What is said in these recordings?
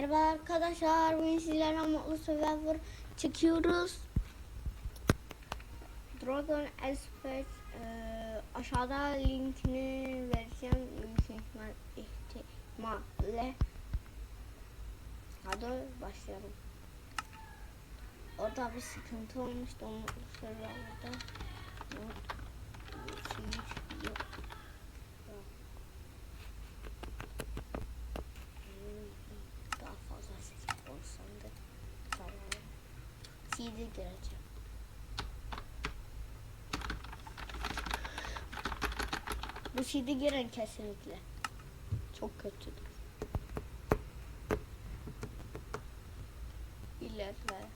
Merhaba arkadaşlar, bugün sizlerle Mutlu Survivor çekiyoruz. Dragon Aspect e, aşağıda linkini vereceğim mümkün ihtimal, ihtimalle. Hadi başlayalım. Orada bir sıkıntı olmuştu Mutlu Survivor'da. Yok. Yok. daha fazla ses olsam da tamam. CD gireceğim. Bu CD giren kesinlikle. Çok kötüdür. İlerle.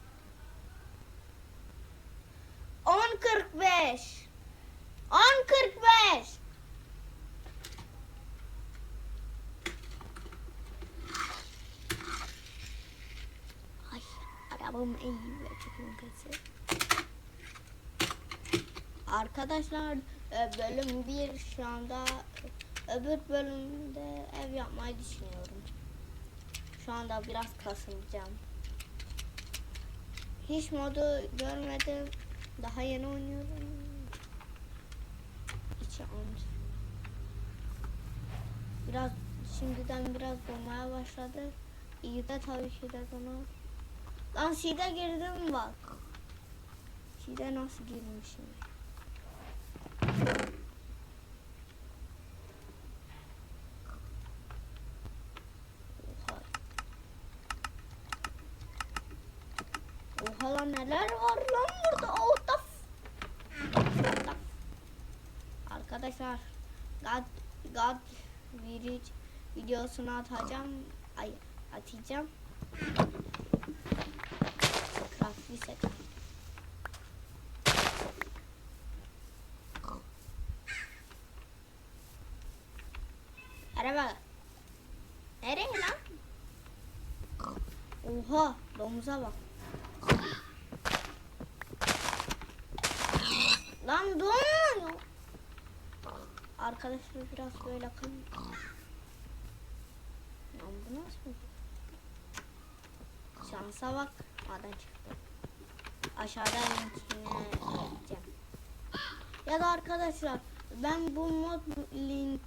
10.45 10.45 Ay arabam iyi çok kötü. Arkadaşlar e, bölüm 1 şu anda öbür bölümde ev yapmayı düşünüyorum. Şu anda biraz kasılacağım. Hiç modu görmedim. Daha yeni oynuyorum. İçi olmuş. Biraz şimdiden biraz dolmaya başladı. İyi de tabii ki de bunu. Lan Side girdim bak. Side nasıl girmişim? Oha. Oha lan neler var lan burada. Oh, f- Arkadaşlar God, God Village videosunu atacağım. Ay atacağım. Crafty set. Araba. Nereye lan? Oha domuza bak. Lan donmuyor. Arkadaşlar biraz böyle kan. Lan bu nasıl? Şansa bak. Maden çıktı. Aşağıda linkine vereceğim. Ya da arkadaşlar ben bu mod link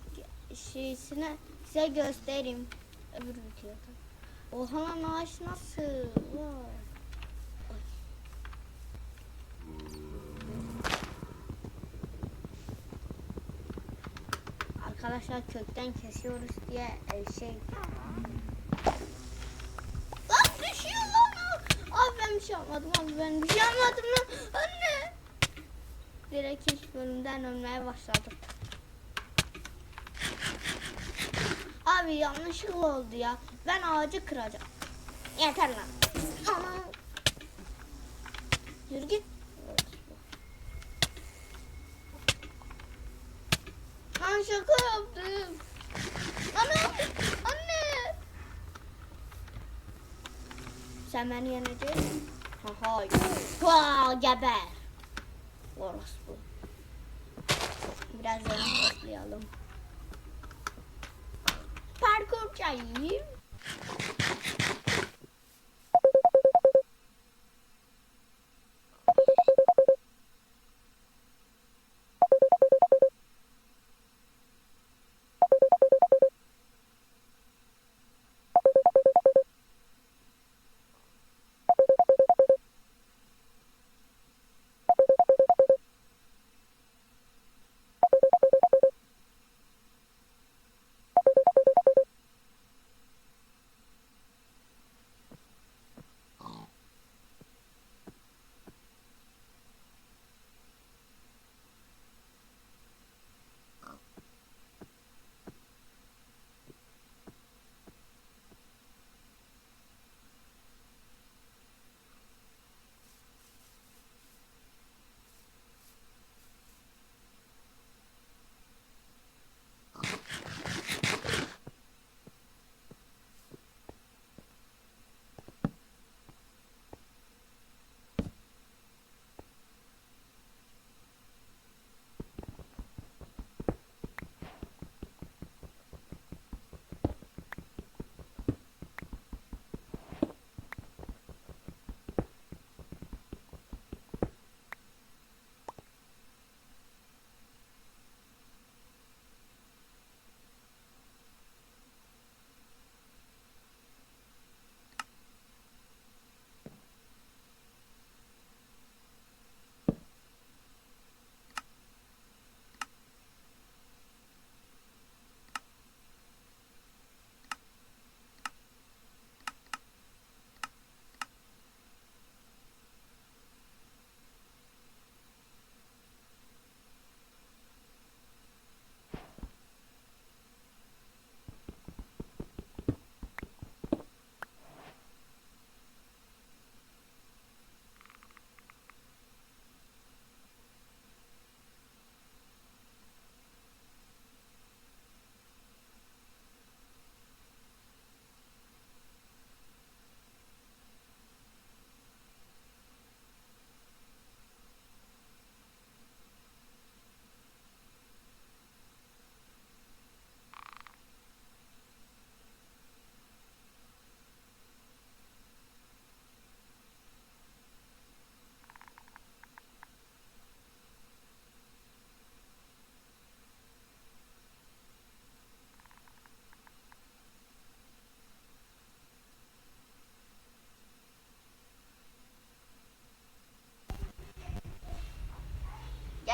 şeysine size göstereyim. Öbür videoda. Oha lan ağaç nasıl? Vay. Ay. Arkadaşlar kökten kesiyoruz diye e, şey Lan düşüyor lan. Abi ben bir şey yapmadım abi ben bir şey yapmadım lan. Anne. Direkt ilk bölümden ölmeye başladım. Abi yanlışlıkla oldu ya. Ben ağacı kıracağım. Yeter lan. Ama. Yürü git. Lan şaka yaptım. Ana. Anne. Sen beni yeneceksin. Ha hayır. Ha geber. Orospu. Biraz yana toplayalım. Parkurcayım.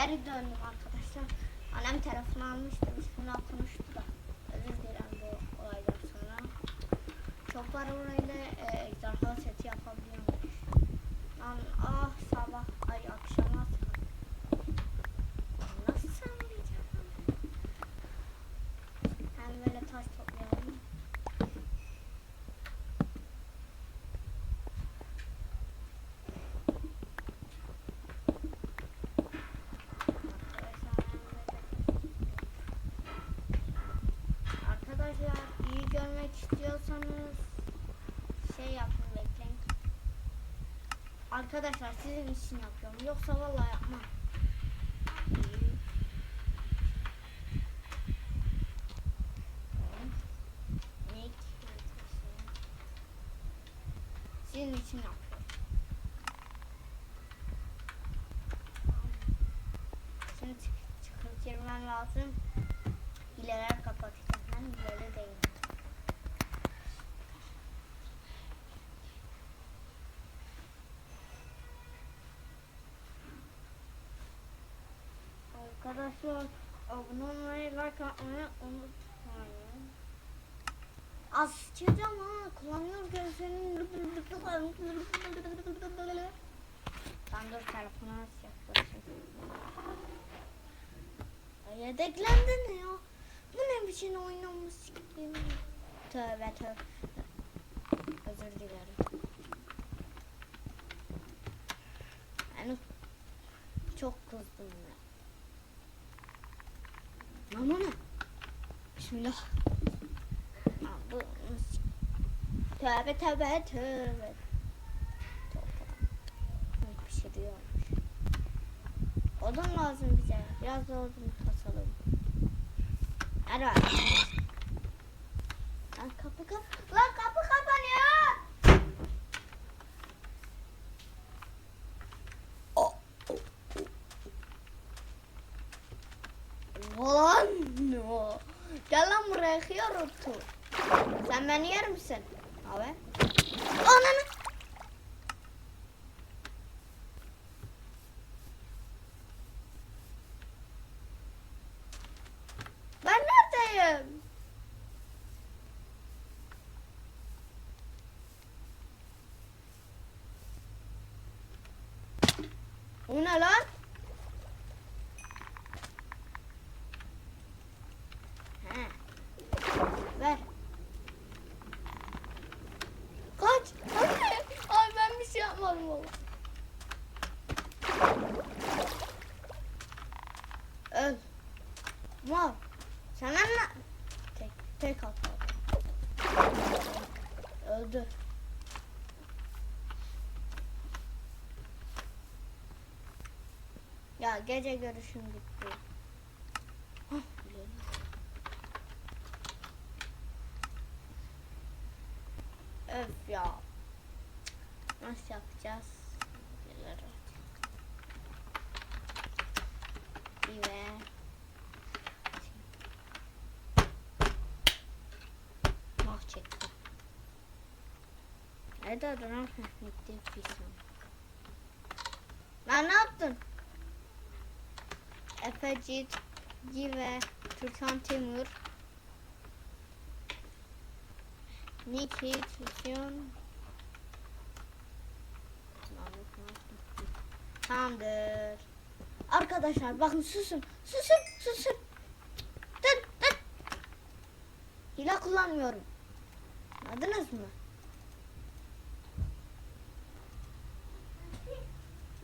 Geri döndüm arkadaşlar. Annem telefonu almıştı. Üstüne konuştu da. Özür dilerim bu olaydan sonra. Çoklar orayla e, ejderha seti yapabiliyormuş. Lan Arkadaşlar sizin için yapıyorum. Yoksa vallahi yapmam. Sizin için yapıyorum. Şimdi çık çıkıp girmem lazım. Hileler kapatacağım. Ben böyle değil. Arkadaşlar abone olmayı, like atmayı unutmayın. Az çizeceğim ha. Kullanıyor gözlerini. Ben dur telefonu nasıl yaklaşayım. Ay, Yedeklendin ne ya? Bu ne biçim oynamış gibi. Tövbe tövbe. Özür dilerim. Yani çok kızdım ben. Mama ne? Bismillah. Tövbe tövbe tövbe. Tövbe. Pişiriyormuş. Odun lazım bize. Biraz da odun kasalım. Hadi bak. Otur. Sen beni yer misin? Abi. Ananı. Ben neredeyim? O ne lan? He. Ver. Kaç. Anne. Ay ben bir şey yapmadım valla. Öl. Mal. Sen anla. Tek, tek at. Öldü. Ya gece görüşüm gitti. Hah, biliyorum. Öf ya. Nasıl yapacağız? Neler olacak? Bir ve Mah çekti. Duran gitti bir son. Lan ne yaptın? Efe Cid, Give, Türkan Timur, Niki, Tüsyon. Tamamdır. Arkadaşlar bakın susun. Susun, susun. Dur, dur. Hile kullanmıyorum. Anladınız mı?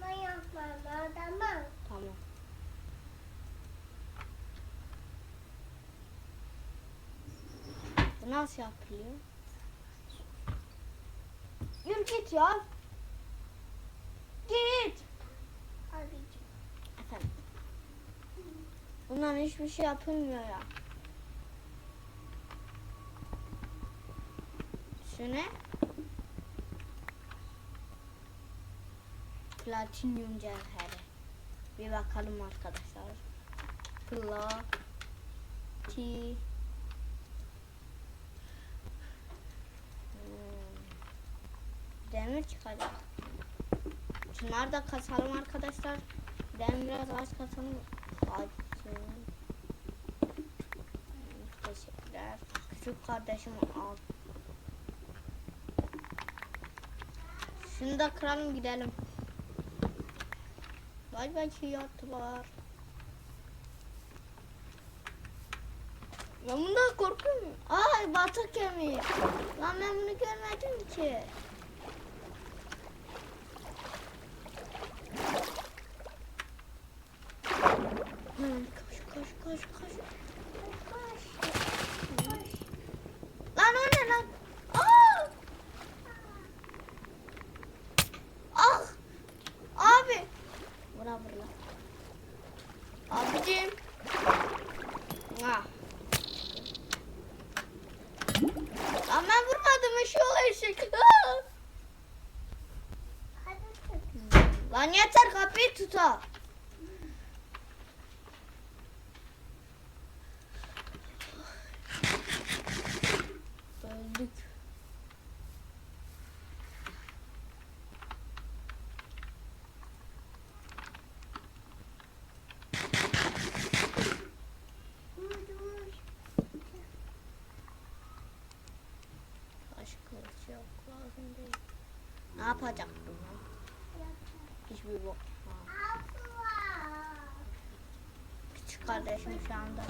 Ben yapmam adamım. Tamam. Bu nasıl yapılıyor? Yürü git ya. Git. Abicim. Efendim. Bundan hiçbir şey yapılmıyor ya. Şu ne? Platinyum cevheri. Bir bakalım arkadaşlar. Plati Demir çıkacak. Şunları da kasalım arkadaşlar. Ben biraz ağaç katalım. Ağacım. Teşekkürler. Küçük kardeşim al. Şunu da kıralım gidelim. Bay bay çiğattılar. Ben bundan korkuyorum. Ay batık kemiği. Lan ben bunu görmedim ki. Hemen koş koş koş koş. Koş. Koş. Lan o ne lan? Aa! Ah! Abi! Bura bura. Abicim. Ah. Lan ben vurmadım eşeği eşek. Ah! Hadi tut. Lan yeter kapıyı tuta. Öldük. Dur dur. Başka bir şey yok lazım değil. Ne yapacaktım lan? Hiçbir bok. Ha. Abla. Küçük kardeşim şu anda.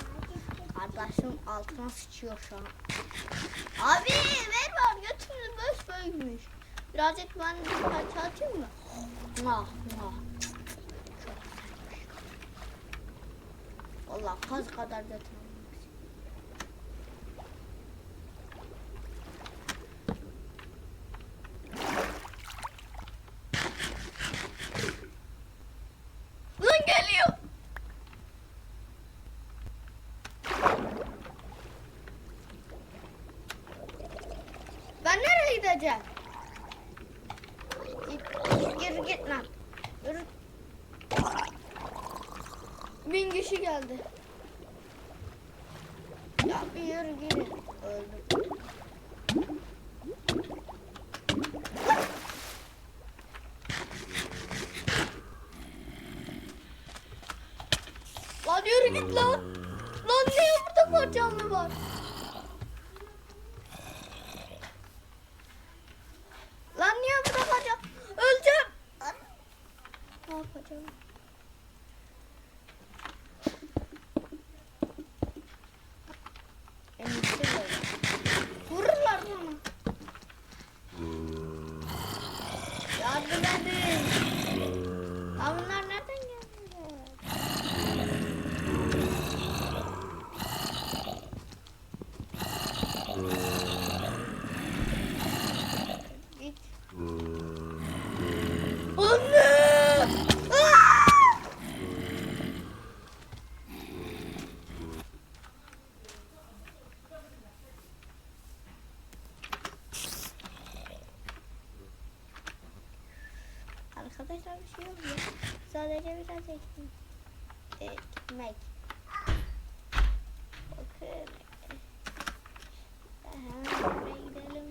Kardeşim altına sıçıyor şu an. Abi ver var götümüz boş böylemiş. Birazcık ben bir parça atayım mı? Nah nah. Valla kaz kadar götürmem. Lan geliyor. Ben nereye gideceğim? Yürü git lan. Yürü. Bin kişi geldi. Ya bir yürü gidin. Öldüm. Lan yürü git lan. Lan niye burada parçamlı var? Lan niye burada kalacağım? Öleceğim. Ne yapacağım? Endişe böyle. Vururlar bana. Yardım edin. Ya bunlar nereden geldiler? Git. Anne! Aa! Ya. Sadece biraz ekmek. Ekmek. Bakın. Gidelim.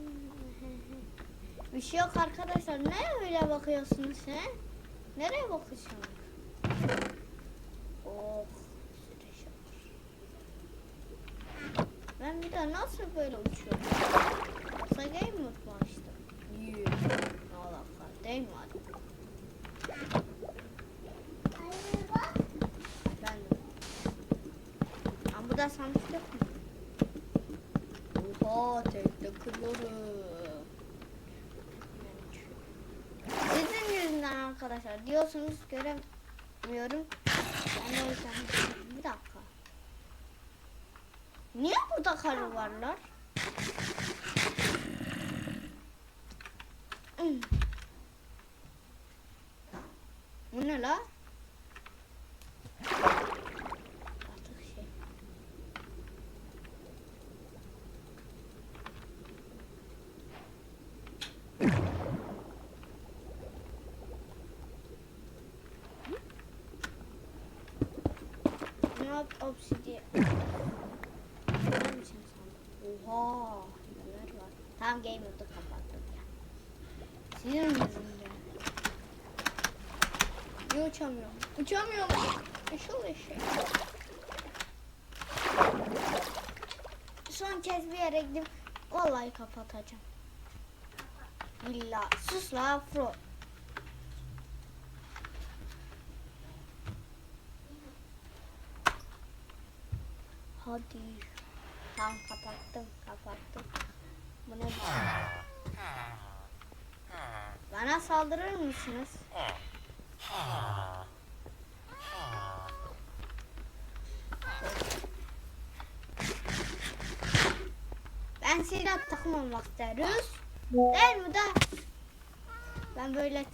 Bir şey yok arkadaşlar. Ne öyle bakıyorsunuz he? Nereye bakıyorsunuz? Oh. Ben bir daha nasıl böyle uçuyorum? Yoksa game mu açtım? Yuh. Ne alaka? Değil mi hadi? Hadi bak. Ben de. Ama burada sandık yok mu? Oha tekte kırıyorum. Sizin yüzünden arkadaşlar diyorsunuz göremiyorum. Ben o yüzden bir dakika. Niye burada karı varlar? Hmm. Bu ne la? Artık şey. Ne yap obsidiye? Neler mi sen sandın? Oha! Neler var? Tamam game mode'u kapattım ya. Sizin yüzünden. Uçamıyorum? Uçamıyorum. Işıl eşek. Son kez bir yere gidip vallahi kapatacağım. Villa. Sus la afro. Hadi. Tamam kapattım kapattım. Bu ne biçim? Bana saldırır mısınız? Ben silah takım olmak isteriz. Değil mi de? Ben böyle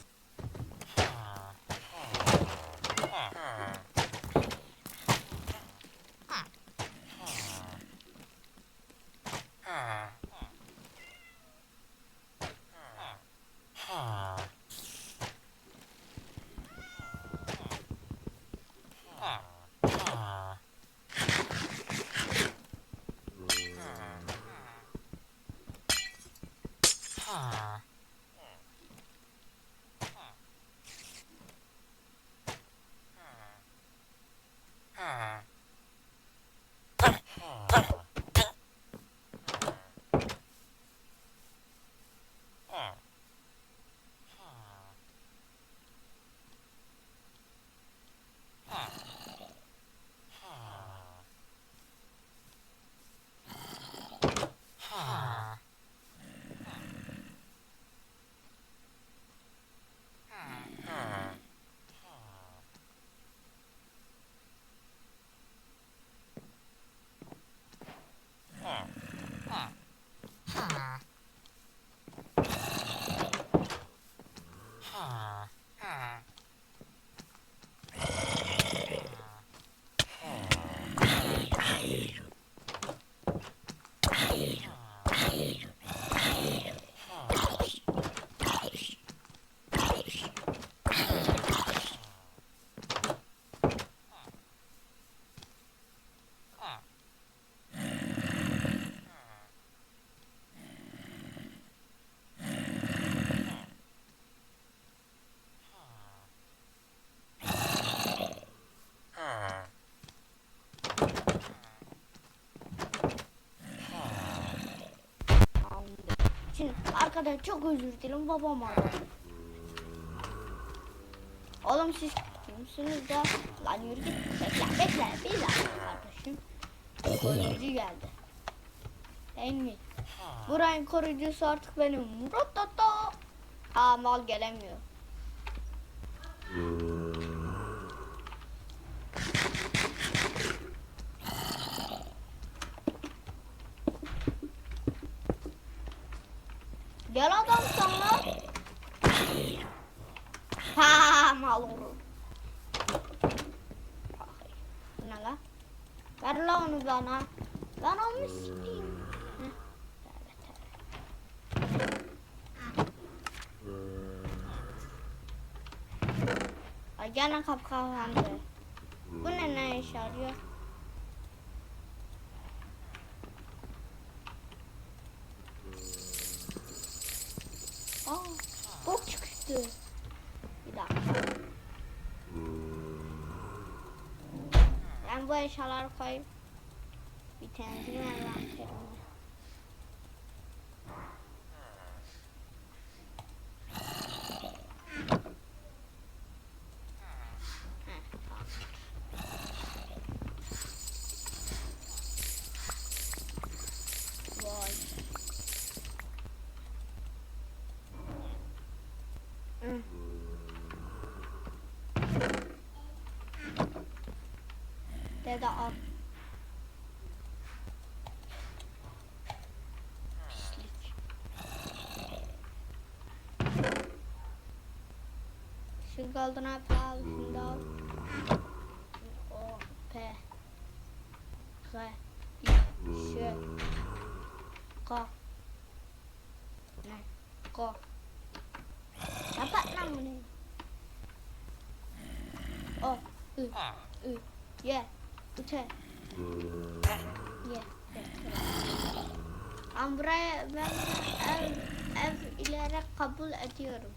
arkadaşlar çok özür dilerim babam aradı. Oğlum siz kimsiniz de? Lan yürü git. Bekle bekle. Bir dakika kardeşim. Koruyucu geldi. Değil mi? Burayın koruyucusu artık benim. Murat Tata. Aa mal gelemiyor. Gel adam sana. Ha mal olur. Ne la? Ver la onu bana. Ben onu tövbe tövbe. Ay gene kapkalandı. Bu ne ne işe yarıyor? Aa, bok çıktı. Bir dakika. Eşyaları koyayım. Bir tenzil envanterime. Heh, tamam. Vay. Hı. Dede al. Pislik. Şu golden apple al. Şunu da al. O, P. G. Ş. K. Ne? K. Dapat lang mo na. O. Ü. Ü. Üte. Ye. Ben buraya ev, ev ileri kabul ediyorum.